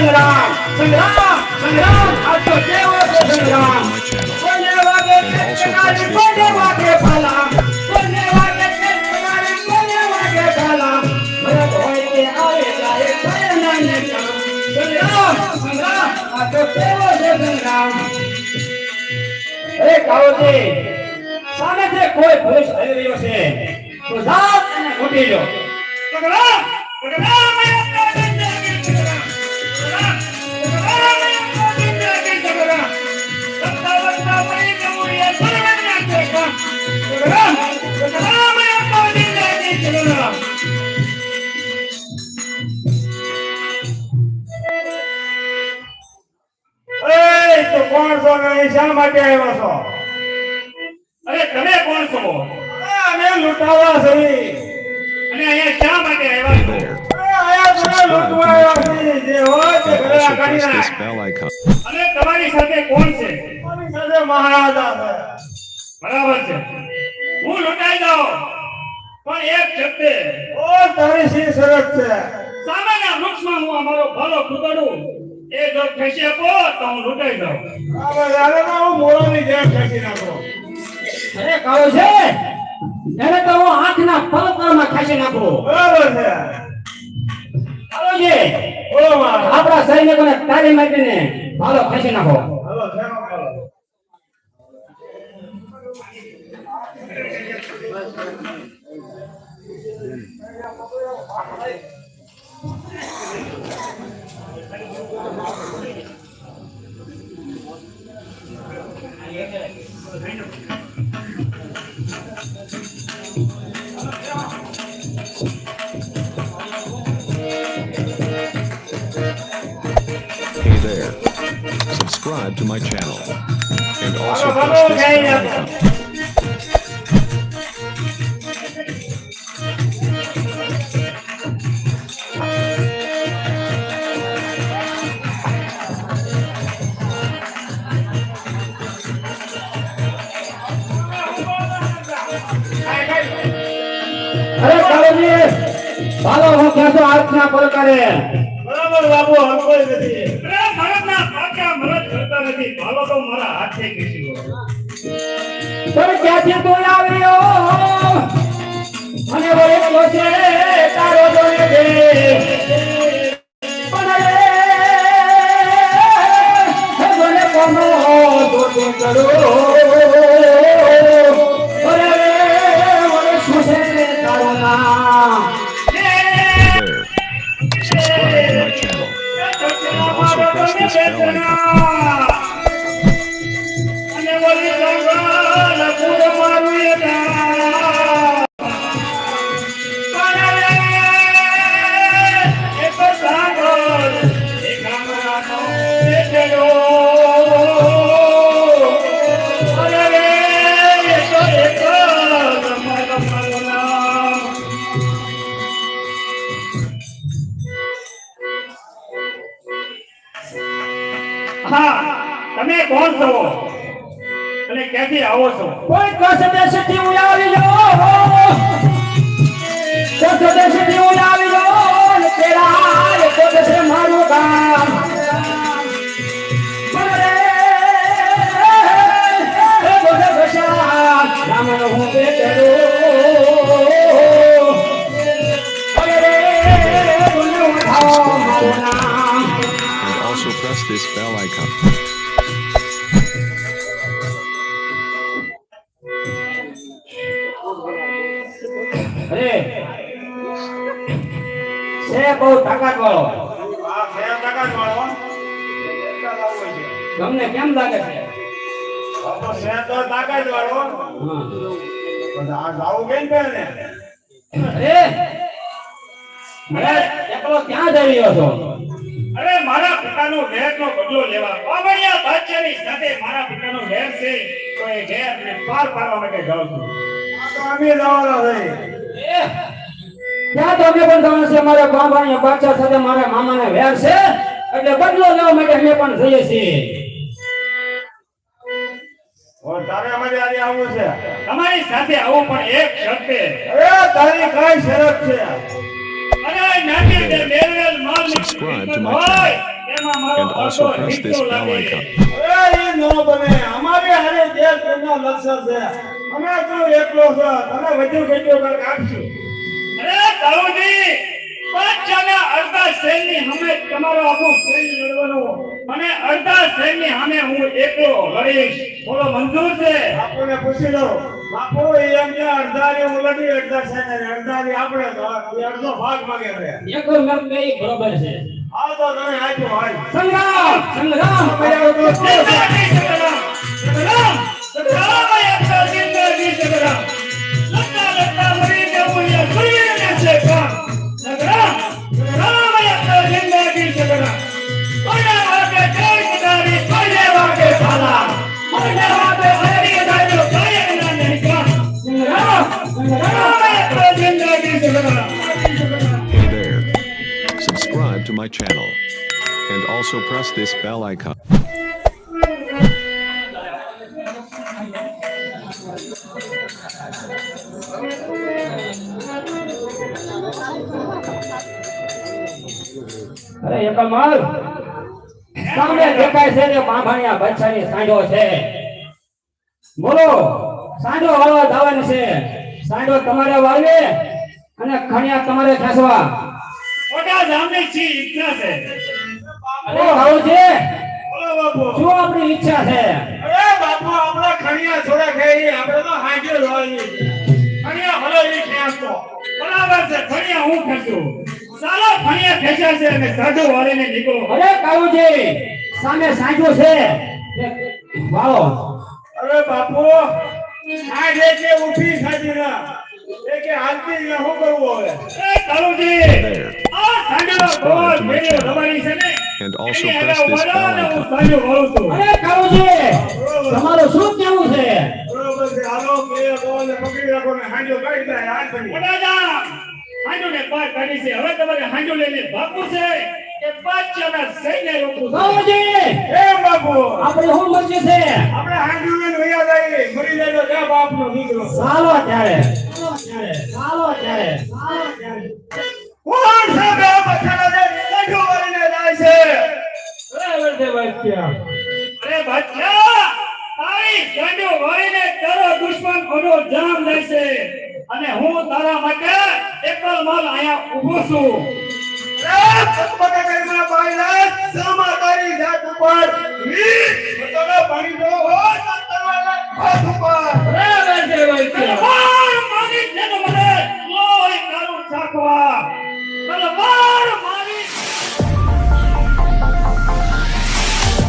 સંગ્રામ સંગ્રામ સંગ્રામ આ તો કેવો છે સંગ્રામ. કોને વાગે છે કોને વાગે ભલા કોને વાગે કોઈ પુરુષ આવી એને ઘૂંટી લો સંગ્રામ સંગ્રામ માટે આવ્યા છો? અરે તમે કોણ છો? અમે લૂંટાવા છીએ. અને અહીંયા શા માટે આવ્યા છો. અને તમારી સાથે કોણ છે? મહારાજા છે. બરાબર છે. હું લૂંટાઈ જાઉં. પણ એક શબ્દે. ઓ તારી શી શરત છે? સામાન્ય વૃક્ષમાં હું અમારો ભલો કૂતરું એ જો ખેંચી આપો તો હું લૂંટાઈ જાઉં. બધાને હું મોળાની જેમ ખેંચી નાખો. અરે કાળો છે એને તો હું આંખના પલકમાં ખેંચી નાખો. બરાબર છે. કાળો છે આપણા સૈનિકોને તાલીમ આપીને ભાલો ખેંચી નાખો. હાલો શેનો કરો Subscribe to my channel. And also Hello, press hello, this hey, bell yeah. icon. અરે કાળોજી ભાલો હું ખેંચો આંખના પલકારે બરાબર બાબુ હરકોઈ નથી નથી ભાલો તો મારા હાથે ખેંચી પણ ક્યાંથી તું આવ્યો અને વળ્યો છે તારો હા, તમે કોણ છો? અને ક્યાંથી આવો છો? કોઈ કસ દેશથી હું આવી જો કસ દેશથી હું આવી છે તમને કેમ લાગે છે? તો શેર તો તાકાત વાળો. આ જાવું કેમ છે ને એકલો ક્યાં જઈ રહ્યો છો? અરે મારા પિતાનો વેરનો બદલો લેવા. બાબડિયા બાદશાહની સાથે મારા પિતાનો વેર છે. તો એ વેરને પાર પાડવા માટે જાઉં છું. આ તો અમે જવાના છે. ત્યાં તો અમે પણ જવાનું છે? મારા બાબાની બાદશાહ સાથે મારા મામાને વેર છે. એટલે બદલો લેવા માટે અમે પણ જઈએ છીએ. તારે અમારી આજે આવવું છે. તમારી સાથે આવું પણ એક શરતે અરે તારી કઈ શરત છે. Subscribe to my મારો And also press this bell icon. અમે તું એકલો છો વધુ કર અરે દાઉદી અડધા શહેરની સામે તમારો આખો લડવાનો. અને અડધા શહેરની સામે હું એકલો લડીશ બોલો મંજૂર છે? આપણને પૂછી લો બાપુ એમ કે અડધાની ઉલટી અડધા છે ને અડધાની આપણે તો અડધો ભાગ માંગે છે. એક મત બે બરોબર છે. આવ તો તમે આપ્યું હાલ સંગ્રામ સંગ્રામ. જિંદાજી સંગ્રામ સંગ્રામ. સંગ્રામ એ આપણા સંગ્રામ લડતા લડતા મરી જવું એ સૂર્યને છે કામ સંગ્રામ સંગ્રામ એ આપણા સંગ્રામ કોઈના to my channel. And also press this bell icon. અરે એકલમાલ સામે દેખાય છે ને બાંભણિયા બચ્ચાની સાંઢો છે બોલો, સાંઢો વાળવા જવાનું છે સાંઢો તમારે વાળવે અને ખણિયા તમારે ખેંચવા મોટા જામની છે ઈચ્છા છે. ઓ હાઉ છે. બોલો બાપુ. શું આપણી ઈચ્છા છે. અરે બાપુ આપણે ખણિયા છોડા ખાઈ. આપણે તો હાજર હોય. ખણિયા ભલે ઈ તો. બરાબર છે ખણિયા હું ખેંચું ચાલો ખણિયા ખેંચ્યા છે અને સાધુ વાળીને નીકળો. અરે કાળુજી સામે સાજો છે. વાળો અરે બાપુ આ જે કે ઉઠી સાજીરા એ કે હાલતી ન શું કરવું હવે? એ કાળુજી ને And also press this bell icon. સાંજુ વાળું છું અરે શું કેવું છે. બરોબર છે ને હાંજો કાઢી દે જામ હાંજુને પાર કાઢી છે હવે તમારે હાંજો લઈને ભાગવું છે? કે બાદશાહના સૈન્ય રોકવું એ બાપુ આપણે શું મરજી છે? આપણે હાંજો ને વૈયા જાય મરી જાય તો ક્યાં બાપ નો દીકરો ચાલો ત્યારે ચાલો ત્યારે વાક્યા અરે બાદશાહ તારી સાંજુ વાળીને તારો દુશ્મન ઓનો જામ લેશે. અને હું તારા માટે એકલ માલ આયા ઊભો છું. એ પગપગા કરીને બાઈ લે તારી જાત ઉપર